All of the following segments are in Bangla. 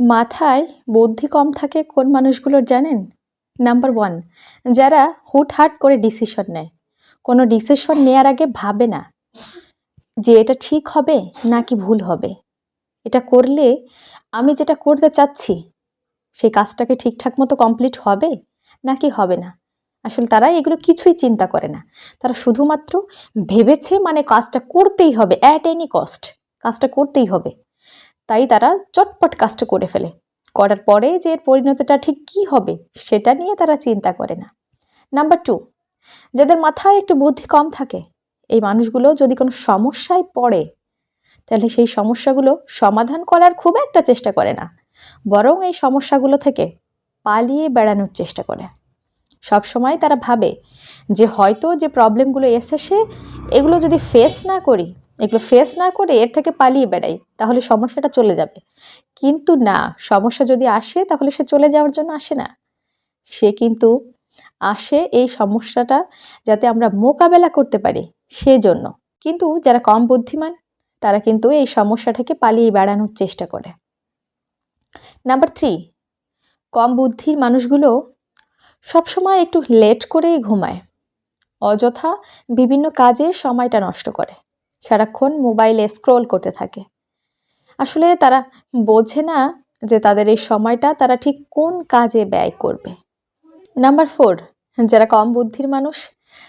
মাথায় বুদ্ধি কম থাকে কোন মানুষগুলোর জানেন? নাম্বার ওয়ান যারা হুটহাট করে ডিসিশন নেয়। কোনো ডিসিশন নেওয়ার আগে ভাবে না যে এটা ঠিক হবে নাকি ভুল হবে। এটা করলে আমি যেটা করতে চাচ্ছি, সেই কাজটাকে ঠিকঠাক মতো কমপ্লিট হবে নাকি হবে না? আসলে তারা এগুলো কিছুই চিন্তা করে না। তারা শুধুমাত্র ভেবেছে মানে কাজটা করতেই হবে অ্যাট এনি কস্ট কাজটা করতেই হবে। তাই তারা চটপট কাজটা করে ফেলে। করার পরে যে এর পরিণতিটা ঠিক কী হবে, সেটা নিয়ে তারা চিন্তা করে না। নাম্বার টু, যাদের মাথায় একটু বুদ্ধি কম থাকে, এই মানুষগুলো যদি কোনো সমস্যায় পড়ে, তাহলে সেই সমস্যাগুলো সমাধান করার খুব একটা চেষ্টা করে না। বরং এই সমস্যাগুলো থেকে পালিয়ে বেড়ানোর চেষ্টা করে। সব সময় তারা ভাবে যে হয়তো যে প্রবলেমগুলো এসেছে, এগুলো যদি ফেস না করি এগুলো ফেস না করে এর থেকে পালিয়ে বেড়াই, তাহলে সমস্যাটা চলে যাবে। কিন্তু না, সমস্যা যদি আসে, তাহলে সে চলে যাওয়ার জন্য আসে না। সে কিন্তু আসে এই সমস্যাটা যাতে আমরা মোকাবেলা করতে পারি সেজন্য। কিন্তু যারা কম বুদ্ধিমান, তারা কিন্তু এই সমস্যাটাকে পালিয়ে বেড়ানোর চেষ্টা করে। নাম্বার থ্রি কম বুদ্ধির মানুষগুলো সবসময় একটু লেট করেই ঘুমায়। অযথা বিভিন্ন কাজে সময়টা নষ্ট করে। সারাক্ষণ মোবাইলে স্ক্রোল করতে থাকে। আসলে তারা বোঝে না যে তাদের এই সময়টা তারা ঠিক কোন কাজে ব্যয় করবে। নাম্বার ফোর, যারা কম বুদ্ধির মানুষ,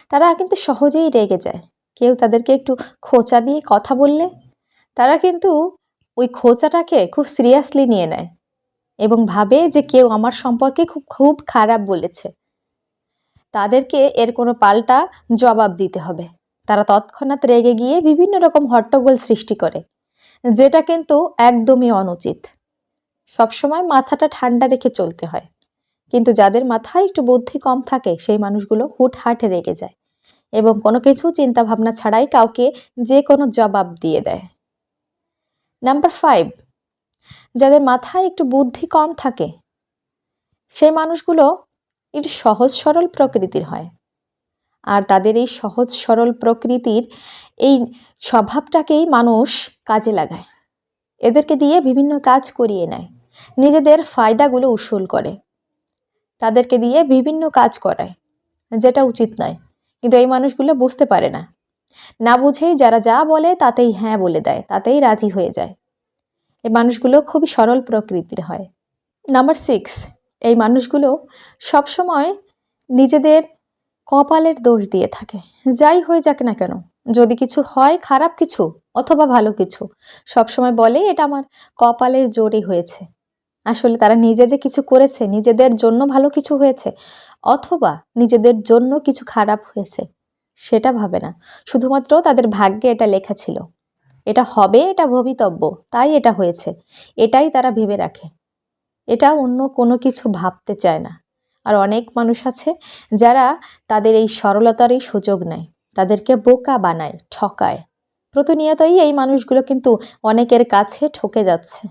তারা কিন্তু সহজেই রেগে যায়। কেউ তাদেরকে একটু খোঁচা দিয়ে কথা বললে, তারা কিন্তু ওই খোঁচাটাকে খুব সিরিয়াসলি নিয়ে নেয় এবং ভাবে যে কেউ আমার সম্পর্কে খুব খুব খারাপ বলেছে। তাদেরকে এর কোনো পাল্টা জবাব দিতে হবে। তারা তৎক্ষণাৎ রেগে গিয়ে বিভিন্ন রকম হট্টগোল সৃষ্টি করে, যেটা কিন্তু একদমই অনুচিত। সবসময় মাথাটা ঠান্ডা রেখে চলতে হয়, কিন্তু যাদের মাথায় একটু বুদ্ধি কম থাকে, সেই মানুষগুলো হুটহাটে রেগে যায় এবং কোনো কিছু চিন্তা ভাবনা ছাড়াই কাউকে যে কোনো জবাব দিয়ে দেয়। নাম্বার ফাইভ, যাদের মাথায় একটু বুদ্ধি কম থাকে, সেই মানুষগুলো একটু সহজ সরল প্রকৃতির হয়। আর তাদের এই সহজ সরল প্রকৃতির এই স্বভাবটাকেই মানুষ কাজে লাগায়। এদেরকে দিয়ে বিভিন্ন কাজ করিয়ে নেয়। নিজেদের ফায়দাগুলো উসুল করে। তাদেরকে দিয়ে বিভিন্ন কাজ করায়। যেটা উচিত নয়। কিন্তু এই মানুষগুলো বুঝতে পারে না। না বুঝেই যারা যা বলে তাতেই হ্যাঁ বলে দেয়, তাতেই রাজি হয়ে যায়। এই মানুষগুলো খুবই সরল প্রকৃতির হয়। নাম্বার সিক্স এই মানুষগুলো সবসময় নিজেদের কপালের দোষ দিয়ে থাকে। যাই হয়ে যাক না কেন, যদি কিছু হয় খারাপ কিছু অথবা ভালো কিছু, সবসময় বলে এটা আমার কপালের জোরে হয়েছে। আসলে তারা নিজে যে কিছু করেছে, নিজেদের জন্য ভালো কিছু হয়েছে অথবা নিজেদের জন্য কিছু খারাপ হয়েছে, সেটা ভাবে না। শুধুমাত্র তাদের ভাগ্যে এটা লেখা ছিল। এটা হবে, এটা ভবিতব্য, তাই এটা হয়েছে, এটাই তারা ভেবে রাখে। এটা অন্য কোনো কিছু ভাবতে চায় না। আর অনেক মানুষ আছে যারা তাদের এই সরলতারই সুযোগ নেয়, তাদেরকে বোকা বানায়, ঠকায়। প্রতিনিয়তই এই মানুষগুলো কিন্তু অনেকের কাছে ঠকে যাচ্ছে।